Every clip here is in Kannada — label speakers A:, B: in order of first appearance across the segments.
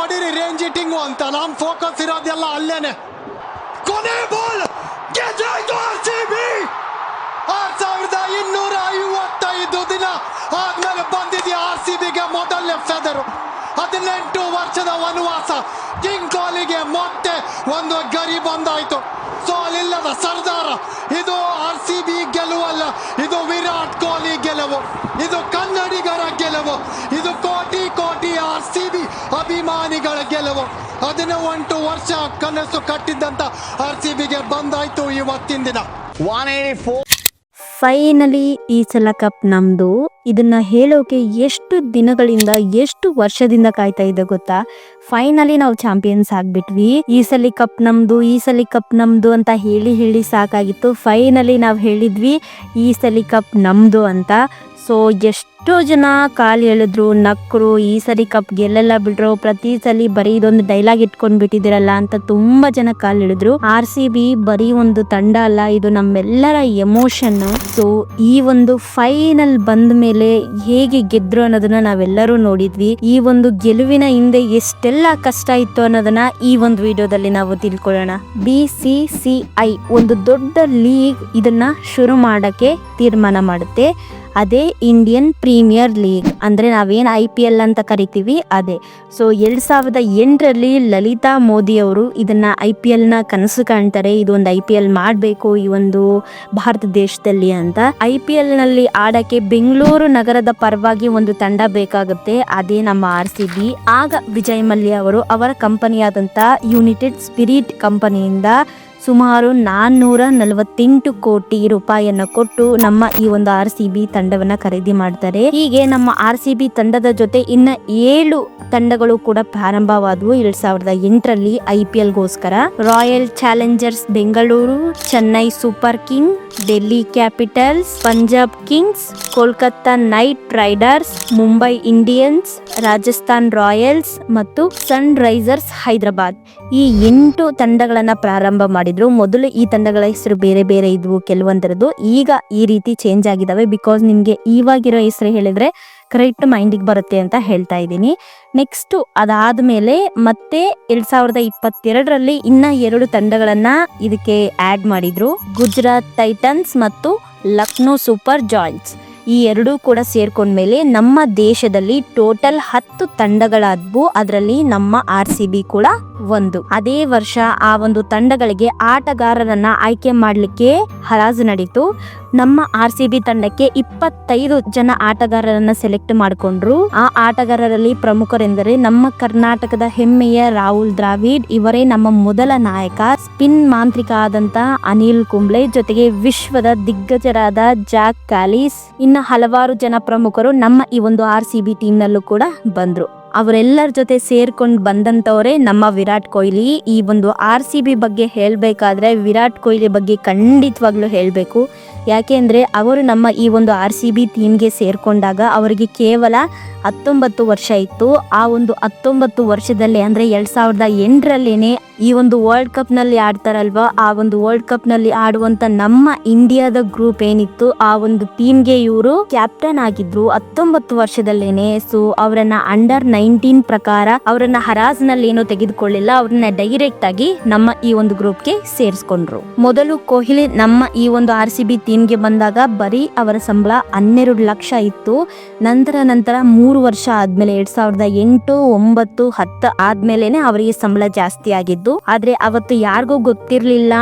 A: ಹೊಡೀರಿ ರೇಂಜ್ ಇಟ್ಟಿಂಗು ಅಂತ. ನಮ್ ಫೋಕಸ್ ಇರೋದೆಲ್ಲ ಅಲ್ಲೇನೆ. ಕೊನೆ ಬಾಲ್ ಆರ್ ಸಿ ಬಿ ಇನ್ನೂರ ಐವತ್ತೈದು ದಿನ ಆದ್ಮೇಲೆ ಬಂದಿದೆಯಾ ಆರ್ ಸಿ ಬಿಗೆ ಮೊದಲನೇ ಫೆದರು ಹದಿನೆಂಟು ವರ್ಷದ ವನವಾಸ. ಕಿಂಗ್ ಕೊಹ್ಲಿಗೆ ಮತ್ತೆ ಒಂದು ಗರಿ ಬಂದಾಯ್ತು. ಸೋಲಿಲ್ಲದ ಸರ್ದಾರ. ಇದು ಆರ್ ಸಿ ಬಿ ಗೆಲುವಲ್ಲ. ಇದು ವಿರಾಟ್ ಕೊಹ್ಲಿ ಗೆಲುವು. ಇದು ಕನ್ನಡಿಗರ ಗೆಲುವು. ಇದು ಅಭಿಮಾನಿಗಳ ಗೆಲುವು. ಹದಿನೆಂಟು ವರ್ಷ ಕನಸು ಕಟ್ಟಿದ್ದಂತ ಆರ್ ಸಿ ಬಿಗೆ ಬಂದಾಯ್ತು ಇವತ್ತಿನ ದಿನ.
B: 184
C: ಫೈನಲಿ ಈ ಸಲ ಕಪ್ ನಮ್ದು. ಇದನ್ನ ಹೇಳೋಕೆ ಎಷ್ಟು ದಿನಗಳಿಂದ ಎಷ್ಟು ವರ್ಷದಿಂದ ಕಾಯ್ತಾ ಇದೆ ಗೊತ್ತಾ? ಫೈನಲಿ ನಾವು ಚಾಂಪಿಯನ್ಸ್ ಆಗ್ಬಿಟ್ವಿ. ಈ ಸಲ ಕಪ್ ನಮ್ದು ಈ ಸಲ ಕಪ್ ನಮ್ದು ಅಂತ ಹೇಳಿ ಹೇಳಿ ಸಾಕಾಗಿತ್ತು. ಫೈನಲಿ ನಾವು ಹೇಳಿದ್ವಿ ಈ ಸಲ ಕಪ್ ನಮ್ದು ಅಂತ. ಸೊ ಎಷ್ಟೋ ಜನ ಕಾಲು ಎಳೆದ್ರು ನಕ್ಕರು ಈ ಸರಿ ಕಪ್ ಗೆಲ್ಲೆಲ್ಲ ಬಿಡ್ರು, ಪ್ರತಿ ಸಲ ಬರೀ ಇದೊಂದು ಡೈಲಾಗ್ ಇಟ್ಕೊಂಡ್ ಬಿಟ್ಟಿದ್ದೀರಲ್ಲ ಅಂತ ತುಂಬಾ ಜನ ಕಾಲು ಎಳೆದ್ರು. ಆರ್ ಸಿ ಬಿ ಬರೀ ಒಂದು ತಂಡ ಅಲ್ಲ, ಇದು ನಮ್ಮೆಲ್ಲರ ಎಮೋಷನ್ ಸೊ ಈ ಒಂದು ಫೈನಲ್ ಬಂದ ಮೇಲೆ ಹೇಗೆ ಗೆದ್ರು ಅನ್ನೋದನ್ನ ನಾವೆಲ್ಲರೂ ನೋಡಿದ್ವಿ. ಈ ಒಂದು ಗೆಲುವಿನ ಹಿಂದೆ ಎಷ್ಟೆಲ್ಲ ಕಷ್ಟ ಇತ್ತು ಅನ್ನೋದನ್ನ ಈ ಒಂದು ವಿಡಿಯೋದಲ್ಲಿ ನಾವು ತಿಳ್ಕೊಳ್ಳೋಣ. ಬಿ ಸಿ ಸಿ ಐ ಒಂದು ದೊಡ್ಡ ಲೀಗ್ ಇದನ್ನ ಶುರು ಮಾಡಕ್ಕೆ ತೀರ್ಮಾನ ಮಾಡುತ್ತೆ. ಅದೇ ಇಂಡಿಯನ್ ಪ್ರೀಮಿಯರ್ ಲೀಗ್. ಅಂದರೆ ನಾವೇನು ಐ ಪಿ ಎಲ್ ಅಂತ ಕರಿತೀವಿ, ಅದೇ. ಸೊ ಎರಡು ಸಾವಿರದ ಎಂಟರಲ್ಲಿ ಲಲಿತಾ ಮೋದಿ ಅವರು ಇದನ್ನು ಐ ಪಿ ಎಲ್ನ ಕನಸು ಕಾಣ್ತಾರೆ, ಇದೊಂದು ಐ ಪಿ ಎಲ್ ಮಾಡಬೇಕು ಈ ಒಂದು ಭಾರತ ದೇಶದಲ್ಲಿ ಅಂತ. ಐ ಪಿ ಎಲ್ನಲ್ಲಿ ಆಡೋಕ್ಕೆ ಬೆಂಗಳೂರು ನಗರದ ಪರವಾಗಿ ಒಂದು ತಂಡ ಬೇಕಾಗುತ್ತೆ, ಅದೇ ನಮ್ಮ ಆರ್ ಸಿ ಬಿ. ಆಗ ವಿಜಯ್ ಮಲ್ಯ ಅವರು ಅವರ ಕಂಪನಿಯಾದಂಥ ಯುನೈಟೆಡ್ ಸ್ಪಿರಿಟ್ ಕಂಪನಿಯಿಂದ ಸುಮಾರು ನಾನ್ನೂರ ನಲವತ್ತೆಂಟು ಕೋಟಿ ರೂಪಾಯಿಯನ್ನ ಕೊಟ್ಟು ನಮ್ಮ ಈ ಒಂದು ಆರ್ ಸಿ ಬಿ ತಂಡವನ್ನ ಖರೀದಿ ಮಾಡ್ತಾರೆ. ಹೀಗೆ ನಮ್ಮ ಆರ್ ಸಿ ಬಿ ತಂಡದ ಜೊತೆ ಇನ್ನ ಏಳು ತಂಡಗಳು ಕೂಡ ಪ್ರಾರಂಭವಾದವು ಎರಡ್ ಸಾವಿರದ ಎಂಟರಲ್ಲಿ ಐ ಪಿ ಎಲ್ ಗೋಸ್ಕರ Royal Challengers Bengaluru, Chennai Super King, Delhi Capitals, Punjab Kings, Kolkata Knight Riders, Mumbai Indians, Rajasthan Royals ಮತ್ತು ಸನ್ ರೈಸರ್ಸ್ ಹೈದರಾಬಾದ್. ಈ ಎಂಟು ತಂಡಗಳನ್ನ ಪ್ರಾರಂಭ ಮಾಡಿದ್ರು. ಮೊದಲು ಈ ತಂಡಗಳ ಹೆಸರು ಬೇರೆ ಬೇರೆ ಇದ್ವು ಕೆಲವೊಂದರದ್ದು ಈಗ ಈ ರೀತಿ ಚೇಂಜ್ ಆಗಿದಾವೆ. ಬಿಕಾಸ್ ನಿಮ್ಗೆ ಇವಾಗಿರೋ ಹೆಸರು ಹೇಳಿದ್ರೆ ಕರೆಕ್ಟ್ ಮೈಂಡಿಗೆ ಬರುತ್ತೆ ಅಂತ ಹೇಳ್ತಾ ಇದ್ದೀನಿ. ನೆಕ್ಸ್ಟ್ ಅದಾದ್ಮೇಲೆ ಮತ್ತೆ ಎರಡ್ ಸಾವಿರದ ಇಪ್ಪತ್ತೆರಡರಲ್ಲಿ ಇನ್ನ ಎರಡು ತಂಡಗಳನ್ನ ಇದಕ್ಕೆ ಆಡ್ ಮಾಡಿದ್ರು. ಗುಜರಾತ್ ಟೈಟನ್ಸ್ ಮತ್ತು ಲಕ್ನೋ ಸೂಪರ್ ಜಾಯಿಂಟ್ಸ್ ಈ ಎರಡೂ ಕೂಡ ಸೇರ್ಕೊಂಡ್ಮೇಲೆ ನಮ್ಮ ದೇಶದಲ್ಲಿ ಟೋಟಲ್ ಹತ್ತು ತಂಡಗಳಾದ್ವು. ಅದರಲ್ಲಿ ನಮ್ಮ ಆರ್ ಸಿ ಬಿ ಕೂಡ ಒಂದು. ಅದೇ ವರ್ಷ ಆ ಒಂದು ತಂಡಗಳಿಗೆ ಆಟಗಾರರನ್ನ ಆಯ್ಕೆ ಮಾಡಲಿಕ್ಕೆ ಹರಾಜು ನಡೀತು. ನಮ್ಮ ಆರ್ ಸಿ ಬಿ ತಂಡಕ್ಕೆ ಇಪ್ಪತ್ತೈದು ಜನ ಆಟಗಾರರನ್ನ ಸೆಲೆಕ್ಟ್ ಮಾಡಿಕೊಂಡ್ರು. ಆ ಆಟಗಾರರಲ್ಲಿ ಪ್ರಮುಖರೆಂದರೆ ನಮ್ಮ ಕರ್ನಾಟಕದ ಹೆಮ್ಮೆಯ ರಾಹುಲ್ ದ್ರಾವಿಡ್, ಇವರೇ ನಮ್ಮ ಮೊದಲ ನಾಯಕ. ಸ್ಪಿನ್ ಮಾಂತ್ರಿಕ ಆದಂತ ಅನಿಲ್ ಕುಂಬ್ಳೆ ಜೊತೆಗೆ ವಿಶ್ವದ ದಿಗ್ಗಜರಾದ ಜಾಕ್ ಕ್ಯಾಲಿಸ್. ಇನ್ನ ಹಲವಾರು ಜನ ಪ್ರಮುಖರು ನಮ್ಮ ಈ ಒಂದು ಆರ್ ಸಿ ಬಿ ಟೀಮ್ ನಲ್ಲೂ ಕೂಡ ಬಂದ್ರು. ಅವರೆಲ್ಲರ ಜೊತೆ ಸೇರ್ಕೊಂಡು ಬಂದಂತವರೇ ನಮ್ಮ ವಿರಾಟ್ ಕೊಹ್ಲಿ. ಈ ಒಂದು ಆರ್ ಸಿ ಬಿ ಬಗ್ಗೆ ಹೇಳಬೇಕಾದ್ರೆ ವಿರಾಟ್ ಕೊಹ್ಲಿ ಬಗ್ಗೆ ಖಂಡಿತವಾಗ್ಲೂ ಹೇಳಬೇಕು. ಯಾಕೆಂದರೆ ಅವರು ನಮ್ಮ ಈ ಒಂದು ಆರ್ ಸಿ ಬಿ ಟೀಮ್ಗೆ ಸೇರಿಕೊಂಡಾಗ ಅವರಿಗೆ ಕೇವಲ ಹತ್ತೊಂಬತ್ತು ವರ್ಷ ಇತ್ತು. ಆ ಒಂದು ಹತ್ತೊಂಬತ್ತು ವರ್ಷದಲ್ಲಿ ಅಂದರೆ ಎರಡು ಸಾವಿರದ ಎಂಟರಲ್ಲೇ ಈ ಒಂದು ವರ್ಲ್ಡ್ ಕಪ್ನಲ್ಲಿ ಆಡ್ತಾರಲ್ವಾ? ಆ ಒಂದು ವರ್ಲ್ಡ್ ಕಪ್ನಲ್ಲಿ ಆಡುವಂಥ ನಮ್ಮ ಇಂಡಿಯಾದ ಗ್ರೂಪ್ ಏನಿತ್ತು, ಆ ಒಂದು ಟೀಮ್ಗೆ ಇವರು ಕ್ಯಾಪ್ಟನ್ ಆಗಿದ್ರು ಹತ್ತೊಂಬತ್ತು ವರ್ಷದಲ್ಲೇನೆ. ಸೊ ಅವರನ್ನ ಅಂಡರ್ ನೈನ್ಟೀನ್ ಪ್ರಕಾರ ಅವರನ್ನ ಹರಾಜ್ನಲ್ಲಿ ಏನೂ ತೆಗೆದುಕೊಳ್ಳಿಲ್ಲ. ಅವ್ರನ್ನ ಡೈರೆಕ್ಟ್ ಆಗಿ ನಮ್ಮ ಈ ಒಂದು ಗ್ರೂಪ್ಗೆ ಸೇರಿಸ್ಕೊಂಡ್ರು. ಮೊದಲು ಕೊಹ್ಲಿ ನಮ್ಮ ಈ ಒಂದು ಆರ್ ಸಿ ಬಿ ಟೀಮ್ಗೆ ಬಂದಾಗ ಬರೀ ಅವರ ಸಂಬಳ ಹನ್ನೆರಡು ಲಕ್ಷ ಇತ್ತು. ನಂತರ ನಂತರ ಮೂರು ವರ್ಷ ಆದ್ಮೇಲೆ, ಎರಡ್ ಸಾವಿರದ ಎಂಟು, ಒಂಬತ್ತು, ಹತ್ತು ಆದ್ಮೇಲೆನೆ ಅವರಿಗೆ ಸಂಬಳ ಜಾಸ್ತಿ ಆಗಿದ್ದು, ಆದ್ರೆ ಅವತ್ತು ಯಾರಿಗೂ ಗೊತ್ತಿರ್ಲಿಲ್ಲ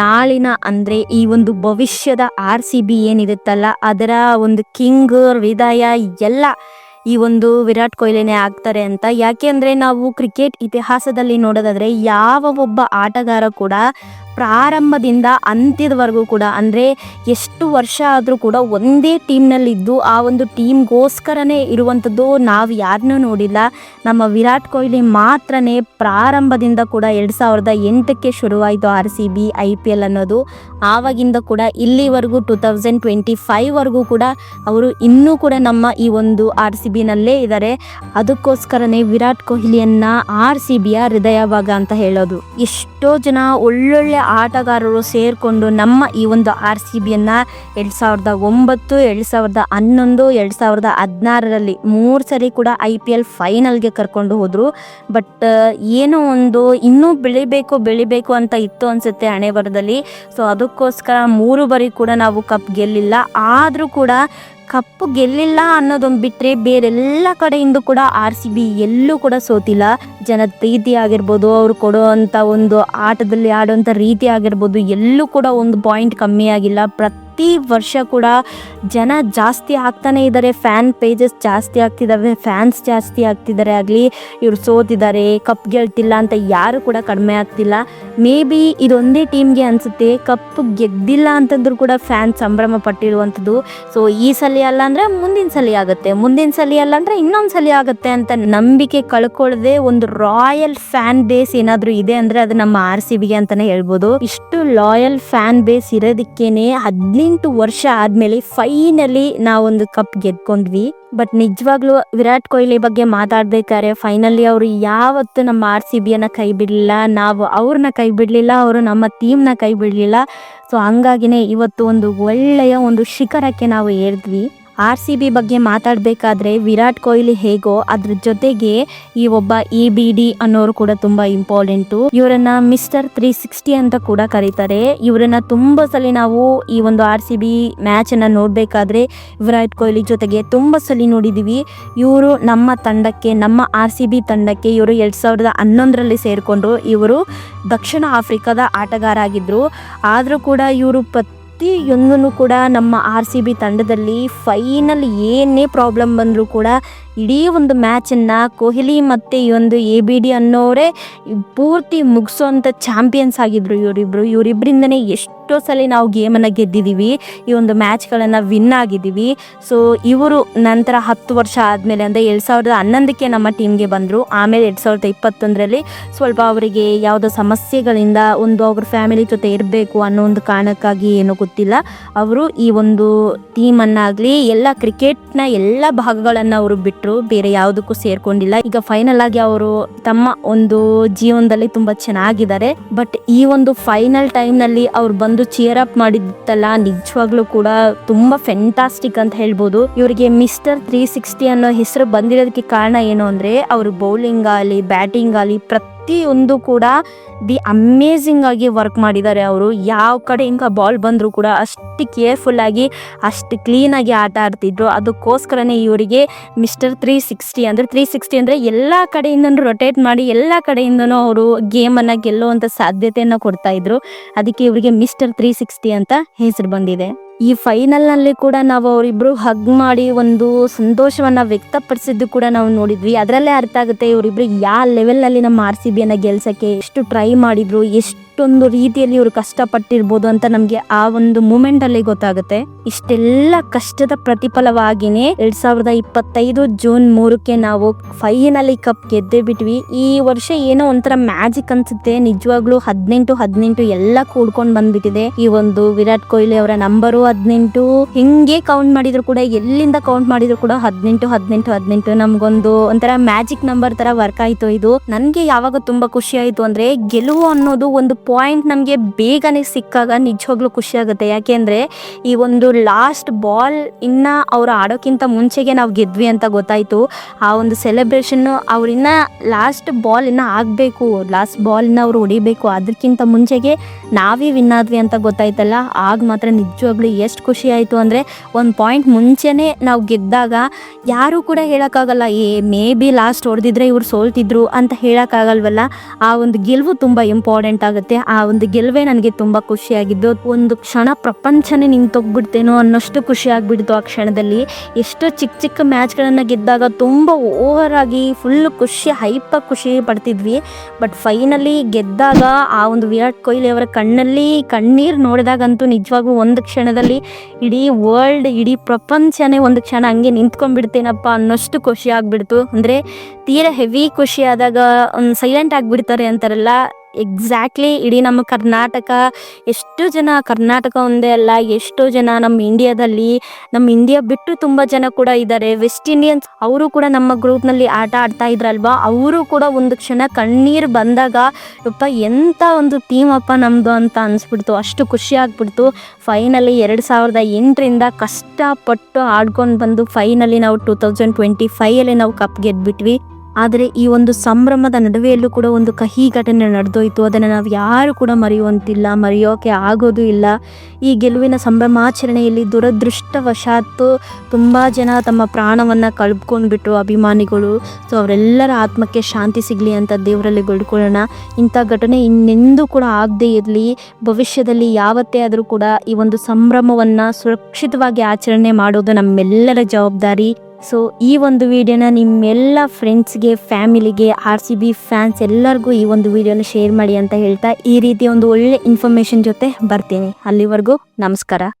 C: ನಾಳಿನ ಅಂದ್ರೆ ಈ ಒಂದು ಭವಿಷ್ಯದ ಆರ್ ಸಿ ಬಿ ಏನಿರುತ್ತಲ್ಲ, ಅದರ ಒಂದು ಕಿಂಗ್, ವಿದಾಯ ಎಲ್ಲ ಈ ಒಂದು ವಿರಾಟ್ ಕೊಹ್ಲಿನೇ ಆಗ್ತಾರೆ ಅಂತ. ಯಾಕೆ ಅಂದ್ರೆ ನಾವು ಕ್ರಿಕೆಟ್ ಇತಿಹಾಸದಲ್ಲಿ ನೋಡೋದಾದ್ರೆ ಯಾವ ಒಬ್ಬ ಆಟಗಾರ ಕೂಡ ಪ್ರಾರಂಭದಿಂದ ಅಂತ್ಯದವರೆಗೂ ಕೂಡ, ಅಂದರೆ ಎಷ್ಟು ವರ್ಷ ಆದರೂ ಕೂಡ ಒಂದೇ ಟೀಮ್ನಲ್ಲಿದ್ದು ಆ ಒಂದು ಟೀಮ್ಗೋಸ್ಕರನೇ ಇರುವಂಥದ್ದು ನಾವು ಯಾರನ್ನೂ ನೋಡಿಲ್ಲ. ನಮ್ಮ ವಿರಾಟ್ ಕೊಹ್ಲಿ ಮಾತ್ರನೇ ಪ್ರಾರಂಭದಿಂದ ಕೂಡ ಎರಡು ಸಾವಿರದ ಎಂಟಕ್ಕೆ ಶುರುವಾಯಿತು R C B, I P L ಅನ್ನೋದು. ಆವಾಗಿಂದ ಕೂಡ ಇಲ್ಲಿವರೆಗೂ ಟೂ ತೌಸಂಡ್ ಟ್ವೆಂಟಿ ಫೈವ್ವರೆಗೂ ಕೂಡ ಅವರು ಇನ್ನೂ ಕೂಡ ನಮ್ಮ ಈ ಒಂದು ಆರ್ ಸಿ ಬಿನಲ್ಲೇ ಇದ್ದಾರೆ ಅದಕ್ಕೋಸ್ಕರನೇ ವಿರಾಟ್ ಕೊಹ್ಲಿಯನ್ನು ಆರ್ ಸಿ ಬಿಯ ಹೃದಯ ಭಾಗ ಅಂತ ಹೇಳೋದು. ಎಷ್ಟು ಜನ ಒಳ್ಳೊಳ್ಳೆ ಆಟಗಾರರು ಸೇರಿಕೊಂಡು ನಮ್ಮ ಈ ಒಂದು ಆರ್ ಸಿ ಬಿಯನ್ನು ಎರಡು ಸಾವಿರದ ಒಂಬತ್ತು, ಎರಡು ಸಾವಿರದ ಹನ್ನೊಂದು, ಎರಡು ಸಾವಿರದ ಹದಿನಾರರಲ್ಲಿ ಮೂರು ಸರಿ ಕೂಡ ಐ ಪಿ ಎಲ್ ಫೈನಲ್ಗೆ ಕರ್ಕೊಂಡು ಹೋದರು. ಬಟ್ ಏನೋ ಒಂದು ಇನ್ನೂ ಬೆಳಿಬೇಕು ಬೆಳಿಬೇಕು ಅಂತ ಇತ್ತು ಅನಿಸುತ್ತೆ ಹಣೆ ಬರದಲ್ಲಿ ಸೊ, ಅದಕ್ಕೋಸ್ಕರ ಮೂರು ಬಾರಿ ಕೂಡ ನಾವು ಕಪ್ ಗೆಲ್ಲಿಲ್ಲ. ಆದರೂ ಕೂಡ ಕಪ್ಪು ಗೆಲ್ಲಿಲ್ಲ ಅನ್ನೋದೊಂದು ಬಿಟ್ಟರೆ ಬೇರೆಲ್ಲ ಕಡೆಯಿಂದ ಕೂಡ ಆರ್ ಸಿ ಬಿ ಎಲ್ಲೂ ಕೂಡ ಸೋತಿಲ್ಲ. ಜನದ ಪ್ರೀತಿ ಆಗಿರ್ಬೋದು, ಅವ್ರು ಕೊಡುವಂಥ ಒಂದು ಆಟದಲ್ಲಿ ಆಡುವಂಥ ರೀತಿ ಆಗಿರ್ಬೋದು, ಎಲ್ಲೂ ಕೂಡ ಒಂದು ಪಾಯಿಂಟ್ ಕಮ್ಮಿ ಆಗಿಲ್ಲ. ಪ್ರತಿ ವರ್ಷ ಕೂಡ ಜನ ಜಾಸ್ತಿ ಆಗ್ತಾನೆ ಇದ್ದಾರೆ. ಫ್ಯಾನ್ ಪೇಜಸ್ ಜಾಸ್ತಿ ಆಗ್ತಿದ್ದಾವೆ ಫ್ಯಾನ್ಸ್ ಜಾಸ್ತಿ ಆಗ್ತಿದ್ದಾರೆ ಆಗಲಿ ಇವ್ರು ಸೋತಿದ್ದಾರೆ. ಕಪ್ ಗೆಲ್ತಿಲ್ಲ ಅಂತ ಯಾರು ಕೂಡ ಕಡಿಮೆ ಆಗ್ತಿಲ್ಲ. ಮೇ ಬಿ ಇದೊಂದೇ ಟೀಮ್ಗೆ ಅನಿಸುತ್ತೆ. ಕಪ್ ಗೆದ್ದಿಲ್ಲ ಅಂತಂದ್ರೂ ಕೂಡ ಫ್ಯಾನ್ ಸಂಭ್ರಮ ಪಟ್ಟಿರುವಂಥದ್ದು. ಸೊ ಈ ಸಲ ಅಲ್ಲ ಅಂದ್ರೆ ಮುಂದಿನ ಸಲ ಆಗುತ್ತೆ. ಮುಂದಿನ ಸಲ ಅಲ್ಲ ಅಂದ್ರೆ ಇನ್ನೊಂದು ಸಲ ಆಗುತ್ತೆ ಅಂತ ನಂಬಿಕೆ ಕಳ್ಕೊಳ್ಳದೆ ಒಂದು ರಾಯಲ್ ಫ್ಯಾನ್ ಬೇಸ್ ಏನಾದರೂ ಇದೆ ಅಂದರೆ ಅದು ನಮ್ಮ ಆರ್ ಸಿ ಬಿಗೆ ಅಂತಲೇ ಹೇಳ್ಬೋದು. ಇಷ್ಟು ಲಾಯಲ್ ಫ್ಯಾನ್ ಬೇಸ್ ಇರೋದಕ್ಕೇನೆ ಹದಿನೆಂಟು ವರ್ಷ ಆದ್ಮೇಲೆ ಫೈನಲಿ ನಾವೊಂದು ಕಪ್ ಗೆದ್ಕೊಂಡ್ವಿ. ಬಟ್ ನಿಜವಾಗ್ಲೂ ವಿರಾಟ್ ಕೊಹ್ಲಿ ಬಗ್ಗೆ ಮಾತಾಡ್ಬೇಕಾದ್ರೆ ಫೈನಲಿ ಅವರು ಯಾವತ್ತು ನಮ್ಮ ಆರ್ ಸಿ ಬಿಯನ್ನ ಕೈ ಬಿಡಲಿಲ್ಲ. ನಾವು ಅವ್ರನ್ನ ಕೈ ಬಿಡಲಿಲ್ಲ, ಅವರು ನಮ್ಮ ಟೀಮ್ನ ಕೈ ಬಿಡಲಿಲ್ಲ. ಸೊ ಹಂಗಾಗಿನೇ ಇವತ್ತು ಒಂದು ಒಳ್ಳೆಯ ಒಂದು ಶಿಖರಕ್ಕೆ ನಾವು ಏರಿದ್ವಿ. ಆರ್ ಸಿ ಬಿ ಬಗ್ಗೆ ಮಾತಾಡಬೇಕಾದ್ರೆ ವಿರಾಟ್ ಕೊಹ್ಲಿ ಹೇಗೋ ಅದ್ರ ಜೊತೆಗೆ ಈ ಒಬ್ಬ ಇ ಬಿ ಡಿ ಅನ್ನೋರು ಕೂಡ ತುಂಬಾ ಇಂಪಾರ್ಟೆಂಟು ಇವರನ್ನ ಮಿಸ್ಟರ್ ತ್ರೀ ಸಿಕ್ಸ್ಟಿ ಅಂತ ಕೂಡ ಕರೀತಾರೆ. ಇವರನ್ನ ತುಂಬಾ ಸಲ ನಾವು ಈ ಒಂದು ಆರ್ ಸಿ ಬಿ ಮ್ಯಾಚ್ ಅನ್ನ ನೋಡ್ಬೇಕಾದ್ರೆ ವಿರಾಟ್ ಕೊಹ್ಲಿ ಜೊತೆಗೆ ತುಂಬಾ ಸಲ ನೋಡಿದೀವಿ. ಇವರು ನಮ್ಮ ತಂಡಕ್ಕೆ, ನಮ್ಮ ಆರ್ ಸಿ ಬಿ ತಂಡಕ್ಕೆ ಇವರು ಎರಡ್ ಸಾವಿರದ ಹನ್ನೊಂದರಲ್ಲಿ ಸೇರಿಕೊಂಡ್ರು. ಇವರು ದಕ್ಷಿಣ ಆಫ್ರಿಕಾದ ಆಟಗಾರ ಆಗಿದ್ರು. ಆದರೂ ಕೂಡ ಇವರು ಪ್ರತಿಯೊಂದನ್ನು ಕೂಡ ನಮ್ಮ ಆರ್ ಸಿ ಬಿ ತಂಡದಲ್ಲಿ ಫೈನಲ್ ಏನೇ ಪ್ರಾಬ್ಲಮ್ ಬಂದರೂ ಕೂಡ ಇಡೀ ಒಂದು ಮ್ಯಾಚನ್ನು ಕೊಹ್ಲಿ ಮತ್ತು ಈ ಒಂದು ಎ ಬಿ ಡಿ ಅನ್ನೋರೇ ಪೂರ್ತಿ ಮುಗಿಸೋಂಥ ಚಾಂಪಿಯನ್ಸ್ ಆಗಿದ್ರು ಇವರಿಬ್ರು. ಇವರಿಬ್ಬರಿಂದನೇ ಎಷ್ಟೋ ಸಲ ನಾವು ಗೇಮನ್ನು ಗೆದ್ದಿದ್ದೀವಿ ಈ ಒಂದು ಮ್ಯಾಚ್ಗಳನ್ನು ವಿನ್ ಆಗಿದ್ದೀವಿ ಸೊ ಇವರು ನಂತರ ಹತ್ತು ವರ್ಷ ಆದಮೇಲೆ ಅಂದರೆ ಎರಡು ಸಾವಿರದ ಹನ್ನೊಂದಕ್ಕೆ ನಮ್ಮ ಟೀಮ್ಗೆ ಬಂದರು. ಆಮೇಲೆ ಎರಡು ಸಾವಿರದ ಇಪ್ಪತ್ತೊಂದರಲ್ಲಿ ಸ್ವಲ್ಪ ಅವರಿಗೆ ಯಾವುದೋ ಸಮಸ್ಯೆಗಳಿಂದ ಒಂದು ಅವ್ರ ಫ್ಯಾಮಿಲಿ ಜೊತೆ ಇರಬೇಕು ಅನ್ನೋ ಒಂದು ಕಾರಣಕ್ಕಾಗಿ ಏನು ಗೊತ್ತಿಲ್ಲ. ಅವರು ಈ ಒಂದು ಟೀಮನ್ನಾಗಲಿ ಎಲ್ಲ ಕ್ರಿಕೆಟ್ನ ಎಲ್ಲ ಭಾಗಗಳನ್ನು ಅವರು ಬಿಟ್ಟರು ಬೇರೆ ಯಾವುದಕ್ಕೂ ಸೇರ್ಕೊಂಡಿಲ್ಲ. ಈಗ ಫೈನಲ್ ಆಗಿ ಅವರು ತಮ್ಮ ಒಂದು ಜೀವನದಲ್ಲಿ ತುಂಬಾ ಚೆನ್ನಾಗಿದ್ದಾರೆ. ಬಟ್ ಈ ಒಂದು ಫೈನಲ್ ಟೈಮ್ನಲ್ಲಿ ಅವ್ರು ಬಂದು ಚಿಯರ್ ಅಪ್ ಮಾಡಿದ್ದಲ್ಲ ನಿಜವಾಗ್ಲೂ ಕೂಡ ತುಂಬಾ ಫೆಂಟಾಸ್ಟಿಕ್ ಅಂತ ಹೇಳ್ಬೋದು. ಇವರಿಗೆ ಮಿಸ್ಟರ್ ತ್ರೀ ಸಿಕ್ಸ್ಟಿ ಅನ್ನೋ ಹೆಸರು ಬಂದಿರೋದಕ್ಕೆ ಕಾರಣ ಏನು ಅಂದ್ರೆ, ಅವರು ಬೌಲಿಂಗ್ ಆಗಲಿ ಬ್ಯಾಟಿಂಗ್ ಆಗಲಿ ಪ್ರತಿಯೊಂದು ಕೂಡ ದಿ ಅಮೇಝಿಂಗ್ ಆಗಿ ವರ್ಕ್ ಮಾಡಿದ್ದಾರೆ ಅವರು. ಯಾವ ಕಡೆ ಹಿಂಗೆ ಬಾಲ್ ಬಂದರೂ ಕೂಡ ಅಷ್ಟು ಕೇರ್ಫುಲ್ ಆಗಿ, ಅಷ್ಟು ಕ್ಲೀನಾಗಿ ಆಟ ಆಡ್ತಿದ್ರು. ಅದಕ್ಕೋಸ್ಕರನೇ ಇವರಿಗೆ ಮಿಸ್ಟರ್ ತ್ರೀ ಸಿಕ್ಸ್ಟಿ ಅಂದರೆ ತ್ರೀ ಸಿಕ್ಸ್ಟಿ ಅಂದರೆ ಎಲ್ಲ ಕಡೆಯಿಂದನೂ ರೊಟೇಟ್ ಮಾಡಿ ಎಲ್ಲ ಕಡೆಯಿಂದನೂ ಅವರು ಗೇಮನ್ನು ಗೆಲ್ಲುವಂಥ ಸಾಧ್ಯತೆಯನ್ನು ಕೊಡ್ತಾ ಇದ್ರು. ಅದಕ್ಕೆ ಇವರಿಗೆ ಮಿಸ್ಟರ್ ತ್ರೀ ಸಿಕ್ಸ್ಟಿ ಅಂತ ಹೆಸರು ಬಂದಿದೆ. ಈ ಫೈನಲ್ನಲ್ಲಿ ಕೂಡ ನಾವು ಅವರಿಬ್ರು ಹಗ್ ಮಾಡಿ ಒಂದು ಸಂತೋಷವನ್ನ ವ್ಯಕ್ತಪಡಿಸಿದ್ದು ಕೂಡ ನಾವು ನೋಡಿದ್ವಿ. ಅದರಲ್ಲೇ ಅರ್ಥ ಆಗುತ್ತೆ, ಇವರಿಬ್ರು ಯಾವ ಲೆವೆಲ್ನಲ್ಲಿ ನಮ್ಮ ಆರ್ ಸಿ ಬಿಯನ್ನು ಗೆಲ್ಸಕ್ಕೆ ಎಷ್ಟು ಟ್ರೈ ಮಾಡಿದ್ರು ಎಷ್ಟೊಂದು ರೀತಿಯಲ್ಲಿ ಇವರು ಕಷ್ಟಪಟ್ಟಿರ್ಬೋದು ಅಂತ ನಮಗೆ ಆ ಒಂದು ಮೂಮೆಂಟ್ ಅಲ್ಲಿ ಗೊತ್ತಾಗುತ್ತೆ. ಇಷ್ಟೆಲ್ಲ ಕಷ್ಟದ ಪ್ರತಿಫಲವಾಗಿನೇ ಎರಡ್ ಸಾವಿರದ ಇಪ್ಪತ್ತೈದು ಜೂನ್ ಮೂರಕ್ಕೆ ನಾವು ಫೈನಲಿ ಕಪ್ ಗೆದ್ದೇ ಬಿಟ್ವಿ. ಈ ವರ್ಷ ಏನೋ ಒಂಥರ ಮ್ಯಾಜಿಕ್ ಅನ್ಸುತ್ತೆ. ನಿಜವಾಗ್ಲೂ ಹದಿನೆಂಟು ಹದಿನೆಂಟು ಎಲ್ಲ ಕೂಡ್ಕೊಂಡ್ ಬಂದ್ಬಿಟ್ಟಿದೆ. ಈ ಒಂದು ವಿರಾಟ್ ಕೊಹ್ಲಿ ಅವರ ನಂಬರು ಹದಿನೆಂಟು. ಹಿಂಗೆ ಕೌಂಟ್ ಮಾಡಿದ್ರು ಕೂಡ, ಎಲ್ಲಿಂದ ಕೌಂಟ್ ಮಾಡಿದ್ರು ಕೂಡ ಹದಿನೆಂಟು ಹದಿನೆಂಟು ಹದಿನೆಂಟು ನಮ್ಗೊಂದು ಒಂಥರ ಮ್ಯಾಜಿಕ್ ನಂಬರ್ ತರ ವರ್ಕ್ ಆಯ್ತು ಇದು. ನನ್ಗೆ ಯಾವಾಗ ತುಂಬಾ ಖುಷಿ ಆಯ್ತು ಅಂದ್ರೆ ಗೆಲುವು ಅನ್ನೋದು ಒಂದು ಪಾಯಿಂಟ್ ನಮಗೆ ಬೇಗನೆ ಸಿಕ್ಕಾಗ ನಿಜವಾಗ್ಲೂ ಖುಷಿ ಆಗುತ್ತೆ. ಯಾಕೆಂದ್ರೆ ಈ ಒಂದು ಲಾಸ್ಟ್ ಬಾಲ್ ಇನ್ನು ಅವ್ರು ಆಡೋಕ್ಕಿಂತ ಮುಂಚೆಗೆ ನಾವು ಗೆದ್ವಿ ಅಂತ ಗೊತ್ತಾಯಿತು. ಆ ಒಂದು ಸೆಲೆಬ್ರೇಷನ್ನು ಅವ್ರಿನ್ನ ಲಾಸ್ಟ್ ಬಾಲ್ ಇನ್ನ ಆಗಬೇಕು. ಲಾಸ್ಟ್ ಬಾಲ್ನ ಅವ್ರು ಹೊಡಿಬೇಕು. ಅದಕ್ಕಿಂತ ಮುಂಚೆಗೆ ನಾವೇ ವಿನ್ ಆದ್ವಿ ಅಂತ ಗೊತ್ತಾಯ್ತಲ್ಲ? ಆಗ ಮಾತ್ರ ನಿಜವಾಗ್ಲೂ ಎಷ್ಟು ಖುಷಿ ಆಯಿತು ಅಂದರೆ ಒಂದು ಪಾಯಿಂಟ್ ಮುಂಚೆನೇ ನಾವು ಗೆದ್ದಾಗ ಯಾರೂ ಕೂಡ ಹೇಳೋಕ್ಕಾಗಲ್ಲ, ಏ ಮೇ ಬಿ ಲಾಸ್ಟ್ ಹೊಡೆದಿದ್ರೆ ಇವ್ರು ಸೋಲ್ತಿದ್ರು ಅಂತ ಹೇಳೋಕ್ಕಾಗಲ್ವಲ್ಲ? ಆ ಒಂದು ಗೆಲುವು ತುಂಬ ಇಂಪಾರ್ಟೆಂಟ್ ಆಗುತ್ತೆ. ಆ ಒಂದು ಗೆಲುವೇ ನನಗೆ ತುಂಬ ಖುಷಿಯಾಗಿದ್ದು ಒಂದು ಕ್ಷಣ ಪ್ರಪಂಚನೇ ನಿಂತೋಗ್ಬಿಡ್ತೇನೋ ಅನ್ನೋಷ್ಟು ಖುಷಿ ಆಗಿಬಿಡ್ತು ಆ ಕ್ಷಣದಲ್ಲಿ. ಎಷ್ಟೋ ಚಿಕ್ಕ ಚಿಕ್ಕ ಮ್ಯಾಚ್ಗಳನ್ನು ಗೆದ್ದಾಗ ತುಂಬ ಓವರ್ ಆಗಿ ಫುಲ್ ಖುಷಿ ಹೈಪಾಗಿ ಖುಷಿ ಪಡ್ತಿದ್ವಿ. ಬಟ್ ಫೈನಲಿ ಗೆದ್ದಾಗ ಆ ಒಂದು ವಿರಾಟ್ ಕೊಹ್ಲಿ ಅವರ ಕಣ್ಣಲ್ಲಿ ಕಣ್ಣೀರು ನೋಡಿದಾಗಂತೂ ನಿಜವಾಗೂ ಒಂದು ಕ್ಷಣದಲ್ಲಿ ಇಡೀ ವರ್ಲ್ಡ್ ಇಡೀ ಪ್ರಪಂಚನೇ ಒಂದು ಕ್ಷಣ ಹಂಗೆ ನಿಂತ್ಕೊಂಡ್ಬಿಡ್ತೇನಪ್ಪ ಅನ್ನೋಷ್ಟು ಖುಷಿ ಆಗ್ಬಿಡ್ತು. ಅಂದರೆ ತೀರಾ ಹೆವಿ ಖುಷಿ ಆದಾಗ ಒಂದು ಸೈಲೆಂಟ್ ಆಗಿಬಿಡ್ತಾರೆ ಅಂತಾರಲ್ಲ. ಎಕ್ಸಾಕ್ಟ್ಲಿ ಇಡೀ ನಮ್ಮ ಕರ್ನಾಟಕ ಎಷ್ಟು ಜನ, ಕರ್ನಾಟಕ ಒಂದೇ ಅಲ್ಲ, ಎಷ್ಟೋ ಜನ ನಮ್ಮ ಇಂಡಿಯಾದಲ್ಲಿ ನಮ್ಮ ಇಂಡಿಯಾ ಬಿಟ್ಟು ತುಂಬ ಜನ ಕೂಡ ಇದ್ದಾರೆ ವೆಸ್ಟ್ ಇಂಡಿಯನ್ಸ್ ಅವರು ಕೂಡ ನಮ್ಮ ಗ್ರೂಪ್ನಲ್ಲಿ ಆಟ ಆಡ್ತಾ ಇದ್ರಲ್ವಾ? ಅವರು ಕೂಡ ಒಂದು ಕ್ಷಣ ಕಣ್ಣೀರು ಬಂದಾಗ ಅಪ್ಪ ಎಂಥ ಒಂದು ಟೀಮ್ ಅಪ್ಪ ನಮ್ಮದು ಅಂತ ಅನಿಸ್ಬಿಡ್ತು. ಅಷ್ಟು ಖುಷಿ ಆಗ್ಬಿಡ್ತು. ಫೈನಲಿ ಎರಡು ಸಾವಿರದ ಎಂಟರಿಂದ ಕಷ್ಟಪಟ್ಟು ಆಡ್ಕೊಂಡು ಬಂದು ಫೈನಲಿ ನಾವು ಟೂ ತೌಸಂಡ್ ಟ್ವೆಂಟಿ ಫೈವಲ್ಲಿ ನಾವು ಕಪ್ ಗೆದ್ಬಿಟ್ವಿ. ಆದರೆ ಈ ಒಂದು ಸಂಭ್ರಮದ ನಡುವೆಯಲ್ಲೂ ಕೂಡ ಒಂದು ಕಹಿ ಘಟನೆ ನಡೆದೋಯಿತು. ಅದನ್ನು ನಾವು ಯಾರು ಕೂಡ ಮರೆಯುವಂತಿಲ್ಲ, ಮರೆಯೋಕೆ ಆಗೋದು ಇಲ್ಲ. ಈ ಗೆಲುವಿನ ಸಂಭ್ರಮಾಚರಣೆಯಲ್ಲಿ ದುರದೃಷ್ಟವಶಾತ್ತು ತುಂಬ ಜನ ತಮ್ಮ ಪ್ರಾಣವನ್ನು ಕಳ್ಕೊಂಡ್ಬಿಟ್ರು ಅಭಿಮಾನಿಗಳು. ಸೊ ಅವರೆಲ್ಲರ ಆತ್ಮಕ್ಕೆ ಶಾಂತಿ ಸಿಗಲಿ ಅಂತ ದೇವರಲ್ಲಿ ಗೊಳ್ಕೊಳ್ಳೋಣ ಇಂಥ ಘಟನೆ ಇನ್ನೆಂದೂ ಕೂಡ ಆಗದೇ ಇರಲಿ. ಭವಿಷ್ಯದಲ್ಲಿ ಯಾವತ್ತೇ ಆದರೂ ಕೂಡ ಈ ಒಂದು ಸಂಭ್ರಮವನ್ನು ಸುರಕ್ಷಿತವಾಗಿ ಆಚರಣೆ ಮಾಡೋದು ನಮ್ಮೆಲ್ಲರ ಜವಾಬ್ದಾರಿ. ಸೊ ಈ ಒಂದು ವಿಡಿಯೋನ ನಿಮ್ಮೆಲ್ಲ ಫ್ರೆಂಡ್ಸ್ಗೆ ಫ್ಯಾಮಿಲಿಗೆ ಆರ್ ಸಿ ಬಿ ಫ್ಯಾನ್ಸ್ ಎಲ್ಲರಿಗೂ ಈ ಒಂದು ವಿಡಿಯೋನ ಶೇರ್ ಮಾಡಿ ಅಂತ ಹೇಳ್ತಾ ಈ ರೀತಿ ಒಂದು ಒಳ್ಳೆ ಇನ್ಫಾರ್ಮೇಷನ್ ಜೊತೆ ಬರ್ತೀನಿ. ಅಲ್ಲಿವರೆಗೂ ನಮಸ್ಕಾರ.